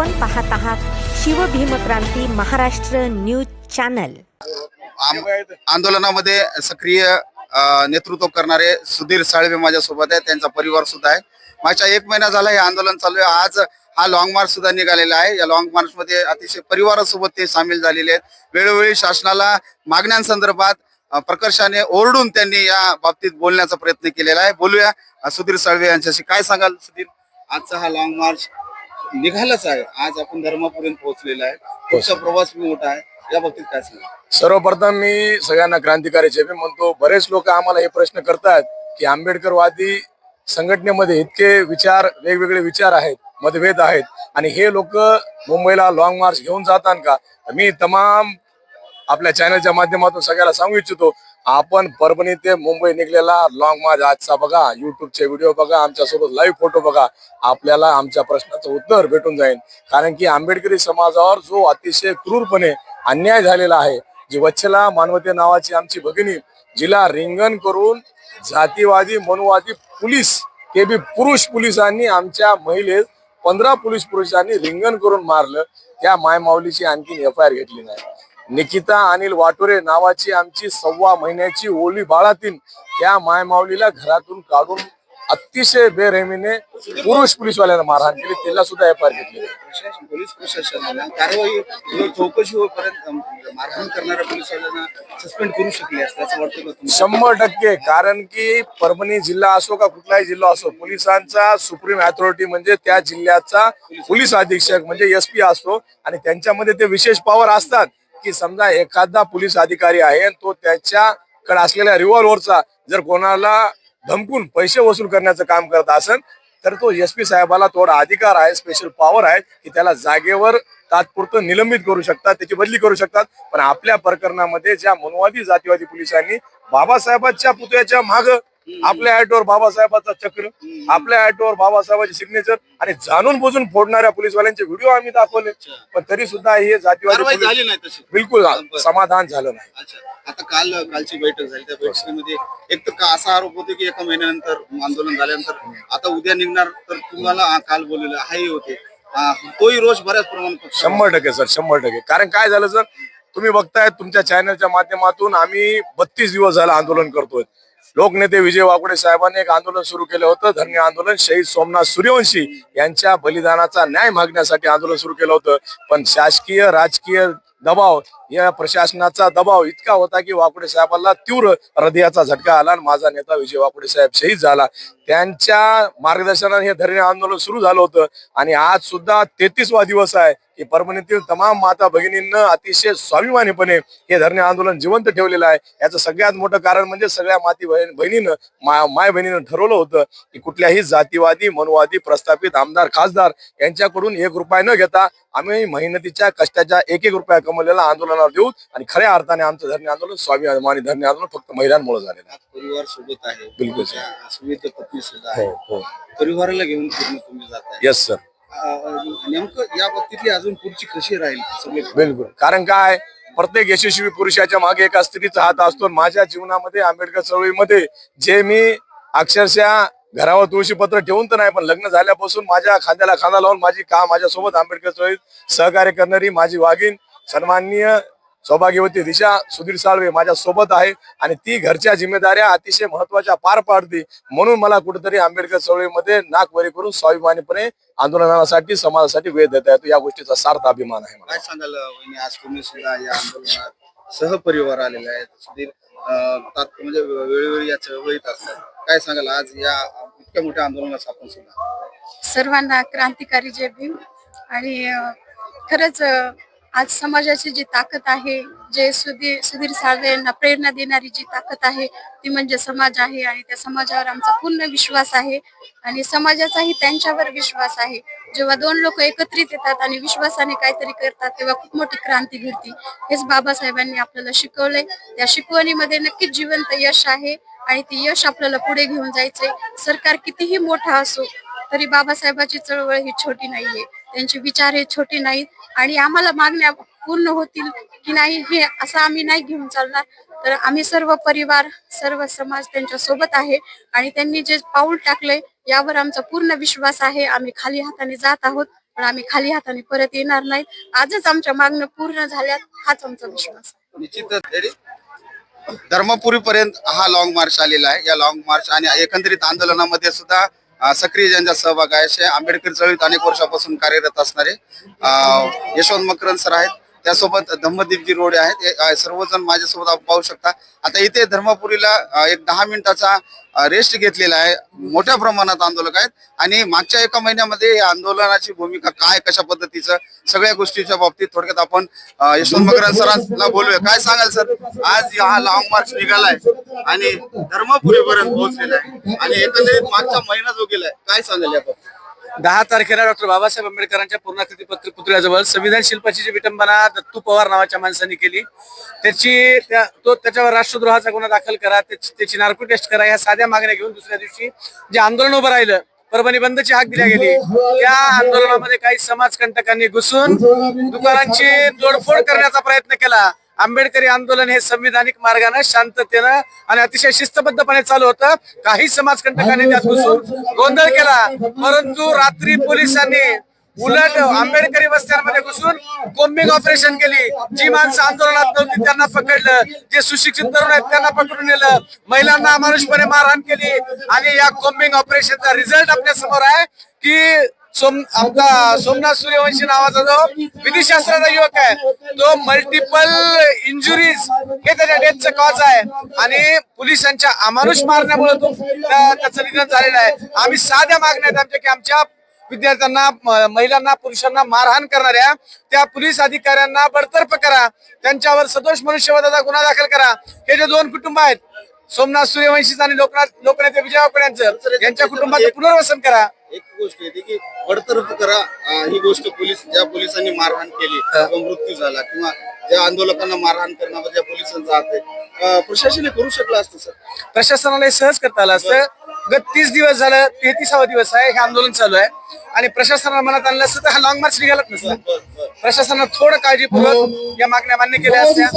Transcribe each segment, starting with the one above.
आपण पाहत आहात शिवभीमक्रांती महाराष्ट्र न्यूज चॅनल. आंदोलनामध्ये सक्रिय नेतृत्व करणारे सुधीर साळवे माझ्यासोबत आहे त्यांचा परिवार सुद्धा आहे. मागच्या एक महिना झाला हे आंदोलन चालू आहे. आज हा लॉंग मार्च सुद्धा निघालेला आहे. या लॉंग मार्च मध्ये अतिशय परिवारासोबत ते सामील झालेले आहेत. वेळोवेळी शासनाला मागण्यांसंदर्भात प्रकर्षाने ओरडून त्यांनी या बाबतीत बोलण्याचा प्रयत्न केलेला आहे. बोलूया सुधीर साळवे यांच्याशी. काय सांगाल सुधीर? आजचा हा लॉंग मार्च निघालाच आहे. आज आपण धर्मापर्यंत पोहोचलेला आहे. पुढचा प्रवास बी मोठा आहे. या बाबतीत काय सांगाल? सर्वप्रथम मी सगळ्यांना क्रांतिकारी जय भीम म्हणतो. बरेच लोक आम्हाला हे प्रश्न करतात की आंबेडकरवादी संघटनेमध्ये इतके विचार वेगवेगळे विचार आहेत मतभेद आहेत. आणि हे लोक मुंबईला लॉंग मार्च घेऊन जातात का? मी तमाम आपल्या चॅनलच्या माध्यमातून सगळ्याला सांगू इच्छितो. आपण परभणी ते मुंबई निघलेला लॉंग मार्च आजचा बघा युट्यूबचे व्हिडिओ बघा आमच्यासोबत लाईव्ह फोटो बघा. आपल्याला आमच्या प्रश्नाचं उत्तर भेटून जाईल. कारण की आंबेडकरी समाजावर जो अतिशय क्रूरपणे अन्याय झालेला आहे जी वच्छला मानवते नावाची आमची भगिनी जिला रिंगण करून जातीवादी मनुवादी पोलीस ते बी पुरुष पोलिसांनी आमच्या महिलेत पंधरा पोलीस पुरुषांनी रिंगण करून मारलं. त्या मायमाऊलीची आणखीन एफ आय आर घेतली नाही. निकिता अनिल वाटोरे नावाची आमची सव्वा महिन्याची ओली बाळातील त्या मायमाऊलीला घरातून काढून अतिशय बेरहमीने पुरुष पोलीसवाल्यांना मारहाण केली. त्याला सुद्धा एफ आय घेतली पोलीस प्रशासनाला कारवाई चौकशी होईपर्यंत मारहाण करणाऱ्या पोलिसांना सस्पेंड करू शकले असं वाटतं शंभर टक्के कारण की परभणी जिल्हा असो का कुठलाही जिल्हा असो पोलिसांचा सुप्रीम अथॉरिटी म्हणजे त्या जिल्ह्याचा पोलीस अधीक्षक म्हणजे एस असतो आणि त्यांच्यामध्ये ते विशेष पॉवर असतात. की समजा एखादा पोलीस अधिकारी आहे तो त्याच्याकडे असलेल्या रिव्हॉल्व्हरचा जर कोणाला धमकून पैसे वसूल करण्याचं काम करत असेल तर तो एस पी साहेबाला थोडा अधिकार आहे स्पेशल पॉवर आहे की त्याला जागेवर तात्पुरतं निलंबित करू शकतात त्याची बदली करू शकतात. पण आपल्या प्रकरणामध्ये ज्या मनवादी जातीवादी पोलिसांनी बाबासाहेबांच्या पुतळ्याच्या माग आपल्या ऍटोवर बाबासाहेबाचा चक्र आपल्या ऍटोवर बाबासाहेबांचे सिग्नेचर आणि जाणून बुजून फोडणाऱ्या पोलीसवाल्यांचे व्हिडिओ आम्ही दाखवले. पण तरी सुद्धा हे जातीवादी बिलकुल समाधान झालं नाही. आता काल कालची बैठक झाली. त्या बैठकीमध्ये एक तर का असा आरोप होतो की एका महिन्यानंतर आंदोलन झाल्यानंतर आता उद्या निघणार तर तुम्हाला काल बोललेलं हाही होते. तोही रोज बऱ्याच प्रमाणात शंभर टक्के सर शंभर टक्के. कारण काय झालं सर? तुम्ही बघताय तुमच्या चॅनलच्या माध्यमातून आम्ही बत्तीस दिवस झालं आंदोलन करतोय. लोकनेते विजय वाकुडे साहेबांनी एक आंदोलन सुरू केलं होतं. धरणे आंदोलन शहीद सोमनाथ सूर्यवंशी यांच्या बलिदानाचा न्याय मागण्यासाठी आंदोलन सुरू केलं होतं. पण शासकीय राजकीय दबाव या प्रशासनाचा दबाव इतका होता की वाकुडे साहेबांना तीव्र हृदयाचा झटका आला आणि माझा नेता विजय वाकुडे साहेब शहीद झाला. त्यांच्या मार्गदर्शनाने हे धरणे आंदोलन सुरू झालं होतं आणि आज सुद्धा तेहतीसवा दिवस आहे. की परभणीतील तमाम माता भगिनींना अतिशय स्वाभिमानीपणे हे धरणे आंदोलन जिवंत ठेवलेलं आहे. याचं सगळ्यात मोठं कारण म्हणजे सगळ्या माती बहीण बहिणीनं माय बहिणीनं ठरवलं होतं की कुठल्याही जातीवादी मनवादी प्रस्थापित आमदार खासदार यांच्याकडून एक रुपया न घेता आम्ही मेहनतीच्या कष्टाच्या एक एक रुपया कमवलेला आंदोलनावर देऊ आणि खऱ्या अर्थाने आमचं धरणे आंदोलन स्वाभिमानी धरणे आंदोलन फक्त महिलांमुळे झालेलं परिवार सोबत आहे. बिलकुल. पत्नी सुद्धा हो आहे. हो परिवाराला घेऊन तुम्ही जाताय. येस सर नेमकं या बाबतीतली अजून पुढची कशी राहील सगळे? बिलकुल. कारण काय? प्रत्येक यशस्वी पुरुषाच्या मागे एका स्त्रीचा हात असतो माझ्या जीवनामध्ये आंबेडकर चळवळीमध्ये जे मी अक्षरशः घरावर तुळशीपत्र ठेवून तर नाही पण लग्न झाल्यापासून माझ्या खांद्याला खांदा लावून माझी का माझ्यासोबत आंबेडकर चळवळीत सहकार्य करणारी माझी वाघीण सन्माननीय सौभाग्यवती दिशा सुधीर साळवे माझ्या सोबत आहे आणि ती घरच्या जिम्मेदाऱ्या अतिशय महत्त्वाच्या पार पाडते. म्हणून मला कुठेतरी आंबेडकर चळवळीमध्ये नाक वरी करून स्वाभिमानीपणे आंदोलनासाठी समाजासाठी वेळ देता येतो. या गोष्टीचा सार्थ अभिमान आहे मला. काय सांगाल आज तुम्ही सुद्धा या आंदोलनात सहपरिवार आलेला आहे सुधीर म्हणजे वेळोवेळी या चळवळीत असतात. काय सांगाल आज या इतक्या मोठ्या आंदोलनात आपण सुद्धा? सर्वांना क्रांतिकारी जय भीम. आणि खरंच आज समाजाची जी ताकद आहे जे सुधीर सुधीर साळवे यांना प्रेरणा देणारी जी ताकद आहे ती म्हणजे समाज आहे आणि त्या समाजावर आमचा पूर्ण विश्वास आहे आणि समाजाचाही त्यांच्यावर विश्वास आहे. जेव्हा दोन लोक एकत्रित येतात आणि विश्वासाने काहीतरी करतात तेव्हा खूप मोठी क्रांती घडती. हेच बाबासाहेबांनी आपल्याला शिकवलंय. त्या शिकवणीमध्ये नक्कीच जिवंत यश आहे आणि ते यश आपल्याला पुढे घेऊन जायचंय. सरकार कितीही मोठा असो तरी बाबासाहेबाची चळवळ ही छोटी नाहीये. त्यांचे विचार हे छोटे नाहीत. आणि आम्हाला मागण्या पूर्ण होतील की नाही हे असं आम्ही नाही घेऊन चालणार. तर आम्ही सर्व परिवार सर्व समाज त्यांच्यासोबत आहे. आणि त्यांनी जे पाऊल टाकले यावर आमचा पूर्ण विश्वास आहे. आम्ही खाली हाताने जात आहोत पण आम्ही खाली हाताने परत येणार नाही आजच आमच्या मागणं पूर्ण झाल्यात हाच आमचा विश्वास निश्चितच धर्मपुरी पर्यंत हा लॉंग मार्च आलेला आहे. या लॉंग मार्च आणि एकंदरीत आंदोलनामध्ये सुद्धा सक्रिय ज्यांचा सहभाग आहे. असे आंबेडकर चळवळीत अनेक वर्षापासून कार्यरत असणारे अ, यशवंत मकरन सर आहेत. त्यासोबत धम्मदीपजी रोडे आहेत. सर्वजण माझ्यासोबत आपण पाहू शकता. आता इथे धर्मपुरीला एक दहा मिनिटाचा रेस्ट घेतलेला आहे. मोठ्या प्रमाणात आंदोलक आहेत. आणि मागच्या एका महिन्यामध्ये या आंदोलनाची भूमिका काय कशा पद्धतीचं सगळ्या गोष्टीच्या बाबतीत थोडक्यात आपण यशवंत मकरन सरांना बोलूया. काय सांगाल सर? आज हा लॉंग मार्च निघालाय. आणि धर्मपुरी पर्यंत पोहोचलेला आहे. आणि एकंदरीत मागचा महिना जो गेलाय काय सांगाल याबाबत दहा तारखेला डॉक्टर बाबासाहेब आंबेडकरांच्या पूर्णाकृती पत्र पुतळ्याजवळ संविधान शिल्पाची जी विटंबना दत्तू पवार नावाच्या माणसांनी केली त्याची त्या- तो त्याच्यावर राष्ट्रद्रोहाचा गुन्हा दाखल करा त्याची त्याची नार्को टेस्ट करा या साध्या मागण्या घेऊन दुसऱ्या दिवशी जे आंदोलन उभं राहिलं परभणी बंदची हाक दिल्या गेली. त्या आंदोलनामध्ये काही समाजकंटकांनी घुसून दुकानांची तोडफोड करण्याचा प्रयत्न केला. आंबेडकरी आंदोलन हे संविधानिक मार्गाने शांततेनं आणि अतिशय शिस्तबद्धपणे चालू होतं काही समाजकंटकांनी त्यात घुसून गोंधळ केला परंतु रात्री पोलिसांनी उलट आंबेडकरी वस्त्यांमध्ये घुसून कोम्बिंग ऑपरेशन केली जी माणसं आंदोलनात नव्हती त्यांना पकडलं जे सुशिक्षित तरुण आहेत त्यांना पकडून नेलं महिलांना अमानुषपणे मारहाण केली आणि या कोम्बिंग ऑपरेशनचा रिझल्ट आपल्यासमोर आहे की सोम आमचा सोमनाथ सूर्यवंशी नावाचा जो विधिशास्त्राचा युवक आहे तो मल्टिपल इंजुरीज हे त्याच्या डेथचं कॉज आहे. आणि पोलिसांच्या अमानुष मारण्यामुळे तो त्याचं निधन झालेलं आहे. आम्ही साध्या मागण्या आहेत आमच्या की आमच्या विद्यार्थ्यांना महिलांना पुरुषांना मारहाण करणाऱ्या त्या पोलीस अधिकाऱ्यांना बडतर्फ करा. त्यांच्यावर सदोष मनुष्यवधाचा गुन्हा दाखल करा. हे जे दोन कुटुंब आहेत सोमनाथ सूर्यवंशीचं आणि लोकनाथ लोकनेते विजय यांचं यांच्या कुटुंबाचं पुनर्वसन करा. एक गोष्ट येते की बडतर्फ करा. ही गोष्ट पोलीस ज्या पोलिसांनी मारहाण केली किंवा मृत्यू झाला किंवा ज्या आंदोलकांना मारहाण करण्यामध्ये ज्या पोलिसांचा हात आहे हे करू शकलं असतं सर? प्रशासनाला हे सहज करता आलं असतं. गत तीस दिवस झालं तेहतीसावा दिवस आहे हे आंदोलन चालू आहे. आणि प्रशासनाला मनात आणलं असतं तर हा लॉंग मार्च निघालाच नसता प्रशासनानं थोडं काळजीपूर्वक या मागण्या मान्य केल्या असत्या.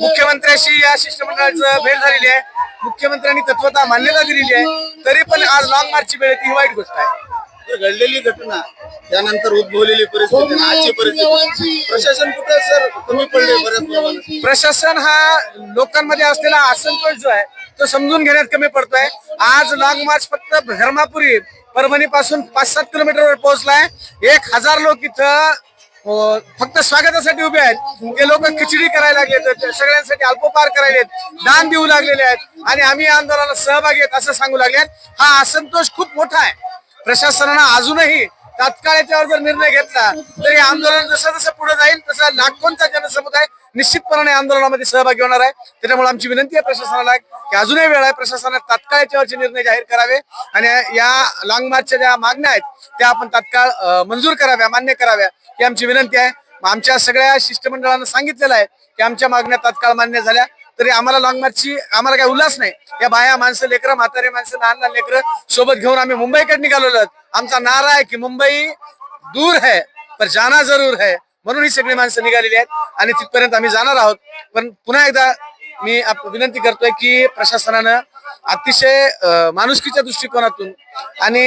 मुख्यमंत्र्याशी या शिष्टमंडळाचं भेट झालेली आहे. मुख्यमंत्र्यांनी तत्वता मान्यता दिलेली आहे. तरी पण आज लॉंग मार्चची वेळ ती ही वाईट गोष्ट आहे. घडलेली घटना त्यानंतर उद्भवलेली परिस्थिती आणि आजची परिस्थिती. प्रशासन कुठे सर? कमी पडले बऱ्याच प्रमाणात. प्रशासन हा लोकांमध्ये असलेला असंतोष जो आहे तो समजून घेण्यात कमी पडतोय. आज लॉंग मार्च फक्त धर्मापुरी परभणी पासून पाच सात किलोमीटरवर पोहोचलाय. एक हजार लोक इथं फक्त स्वागतासाठी उभे आहेत. ते लोक खिचडी करायला लागलेत ते सगळ्यांसाठी अल्पोपार करायलेत दान देऊ लागलेले आहेत. आणि आम्ही या आंदोलनात सहभागी आहेत असं सांगू लागलेत. हा असंतोष खूप मोठा आहे. प्रशासनानं अजूनही तात्काळ याच्यावर जर निर्णय घेतला. तर हे आंदोलन जसं जसं पुढे जाईल तसं लाखोंचा जनसमुदाय निश्चितपणे आंदोलनामध्ये सहभागी होणार आहे. त्याच्यामुळे आमची विनंती आहे प्रशासनाला की अजूनही वेळ आहे प्रशासनाने तात्काळ याच्यावरचे निर्णय जाहीर करावे आणि या लॉंग मार्चच्या ज्या मागण्या आहेत त्या आपण तात्काळ मंजूर कराव्या मान्य कराव्या ही आमची विनंती आहे. आमच्या सगळ्या शिष्टमंडळानं सांगितलेलं आहे की आमच्या मागण्या तात्काळ मान्य झाल्या. तरी आम्हाला लॉंग मार्चची आम्हाला काही उल्हास नाही. या बाया माणसं लेकरं म्हातारे माणसं लहान लहान लेकरं सोबत घेऊन आम्ही मुंबईकडे निघालो आमचा नारा आहे की मुंबई दूर है पर जाना जरूर है म्हणून ही सगळी माणसं निघालेली आहेत आणि तिथपर्यंत आम्ही जाणार आहोत. पण पुन्हा एकदा मी विनंती करतोय की प्रशासनानं अतिशय माणुसकीच्या दृष्टिकोनातून आणि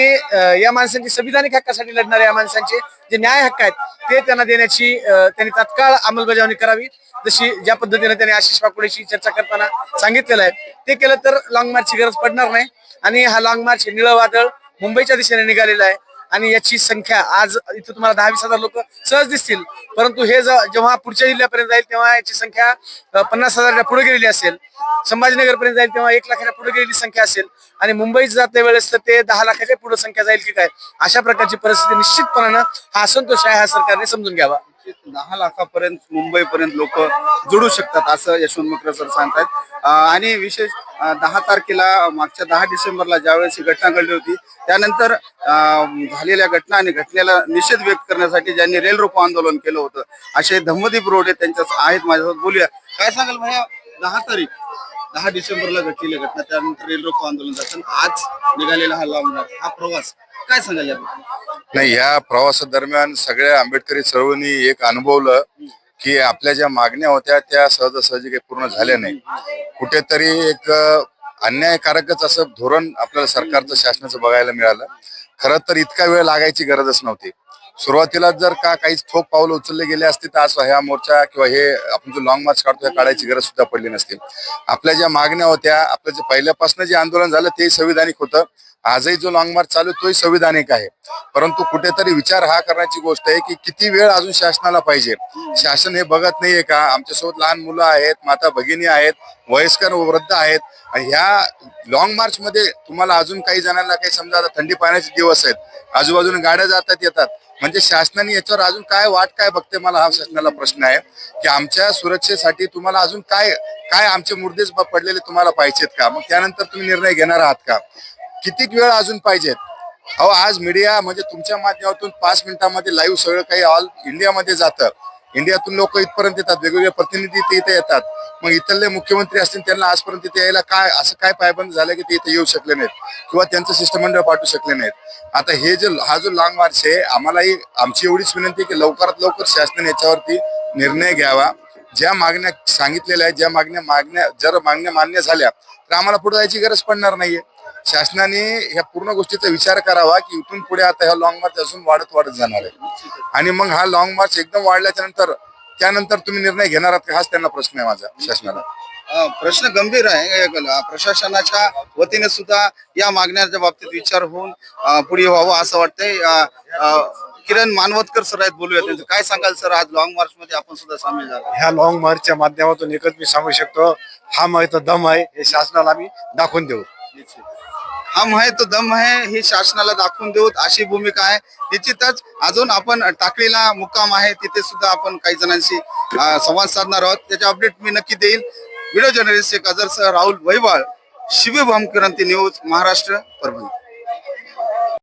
या माणसांची संविधानिक हक्कासाठी लढणाऱ्या या माणसांचे जे न्याय हक्क आहेत ते त्यांना देण्याची त्यांनी तात्काळ अंमलबजावणी करावी. जशी ज्या पद्धतीने त्यांनी आशिष पाकुडेशी चर्चा करताना सांगितलेलं आहे ते केलं तर लॉंग मार्चची गरज पडणार नाही. आणि हा लॉंग मार्च निळं वादळ मुंबईच्या दिशेने निघालेला आहे. आणि याची संख्या आज इथं तुम्हाला दहा वीस हजार लोक सहज दिसतील. परंतु हे जेव्हा पुढच्या जिल्ह्यापर्यंत जाईल तेव्हा याची संख्या पन्नास हजारच्या पुढे गेलेली असेल. संभाजीनगर पर्यंत जाईल तेव्हा एक लाखाच्या पुढे गेलेली संख्या असेल. आणि मुंबईत जाते वेळेस तर ते दहा लाखाच्या पुढे संख्या जाईल की काय? अशा प्रकारची परिस्थिती निश्चितपणानं हा असंतोष आहे हा सरकारने समजून घ्यावा. दहा लाखापर्यंत मुंबईपर्यंत लोक जुडू शकतात असं यशवंत मकर सर सांगतात आणि विशेष दहा तारखेला मागच्या दहा डिसेंबरला ज्यावेळेस ही घटना घडली होती त्यानंतर झालेल्या घटना आणि घटनेला निषेध व्यक्त करण्यासाठी ज्यांनी रेल रोको आंदोलन केलं होतं असे धम्मदीप रोडे त्यांच्या आहेत माझ्यासोबत. बोलूया. काय सांगाल भैया? दहा तारीख दहा डिसेंबरला घडलेली घटना त्यानंतर रेल रोको आंदोलन झालं. आज निघालेला हा लांब हा प्रवास काय सांगाल नाही या प्रवासादरम्यान सगळ्या आंबेडकरी सर्वांनी एक अनुभवलं. की आपल्या ज्या मागण्या होत्या त्या सहजासहजी काही पूर्ण झाल्या नाही. कुठेतरी एक अन्यायकारकच असं धोरण आपल्याला सरकारचं शासनाचं बघायला मिळालं. खरं तर इतका वेळ लागायची गरजच नव्हती. सुरुवातीला जर का काहीच ठोक पावलं उचलले गेले असते तर आज ह्या मोर्चा किंवा हे आपण जो लॉंग मार्च काढतो हे काढायची गरज सुद्धा पडली नसती. आपल्या ज्या मागण्या होत्या आपलं जे पहिल्यापासून जे आंदोलन झालं ते संविधानिक होतं. आजही जो लॉंग मार्च चालू तोही संविधानिक आहे. परंतु कुठेतरी विचार हा करण्याची गोष्ट आहे की किती वेळ अजून शासनाला पाहिजे? शासन हे बघत नाहीये का? आमच्यासोबत लहान मुलं आहेत माता भगिनी आहेत वयस्कर वृद्ध आहेत. ह्या लॉंग मार्च मध्ये तुम्हाला अजून काही जणांना काही समजा आता थंडी पाण्याचे दिवस आहेत आजूबाजूने गाड्या जातात येतात. म्हणजे शासनाने याच्यावर अजून काय वाट काय बघते मला हा शासनाला प्रश्न आहे. की आमच्या सुरक्षेसाठी तुम्हाला अजून काय काय आमचे मुर्देच पडलेले तुम्हाला पाहिजेत का? मग त्यानंतर तुम्ही निर्णय घेणार आहात का? कितीक वेळ अजून पाहिजेत? अहो आज मीडिया म्हणजे तुमच्या माध्यमातून पाच मिनिटांमध्ये लाईव्ह सगळं काही ऑल इंडियामध्ये जातं. इंडियातून लोक इथपर्यंत येतात वेगवेगळे प्रतिनिधी ते इथे येतात. मग इथले मुख्यमंत्री असतील त्यांना आजपर्यंत इथे यायला काय असं काय पायबंद झालं की ते इथे येऊ शकले नाहीत? किंवा त्यांचं शिष्टमंडळ पाठवू शकले नाहीत? आता हे जे हा जो लॉंग मार्च आहे आम्हालाही आमची एवढीच विनंती की लवकरात लवकर शासनाने याच्यावरती निर्णय घ्यावा. ज्या मागण्या सांगितलेल्या आहेत ज्या मागण्या मागण्या जर मागण्या मान्य झाल्या तर आम्हाला पुढे जायची गरज पडणार नाहीये. शासनाने ह्या पूर्ण गोष्टीचा विचार करावा की इथून पुढे आता ह्या लॉंग मार्च अजून वाढत वाढत जाणार आहे. आणि मग हा लॉंग मार्च एकदम वाढल्याच्या नंतर त्यानंतर तुम्ही निर्णय घेणार आहात का? हाच त्यांना प्रश्न आहे माझा शासनाला. प्रश्न गंभीर आहे प्रशासनाच्या वतीने सुद्धा या मागण्याच्या बाबतीत विचार होऊन पुढे व्हावं असं वाटतंय. किरण मानवतकर सर आहेत बोलूया त्यांचं. काय सांगाल सर आज लॉंग मार्च मध्ये आपण सुद्धा सामील झालो. ह्या लॉंग मार्चच्या माध्यमातून एकच मी सांगू शकतो हा माहिती दम आहे हे शासनाला आम्ही दाखवून देऊ. हम है तो दम है ही शासनाला दाखवून देऊत अशी भूमिका आहे. निश्चितच अजून आपण टाकळीला मुक्काम आहे तिथे सुद्धा आपण काही जणांशी संवाद साधणार आहोत. त्याचे अपडेट मी नक्की देईल. व्हिडिओ जर्नलिस्ट शेख अजरसह राहुल वैवाळ शिवभूम क्रांती न्यूज महाराष्ट्र परभणी.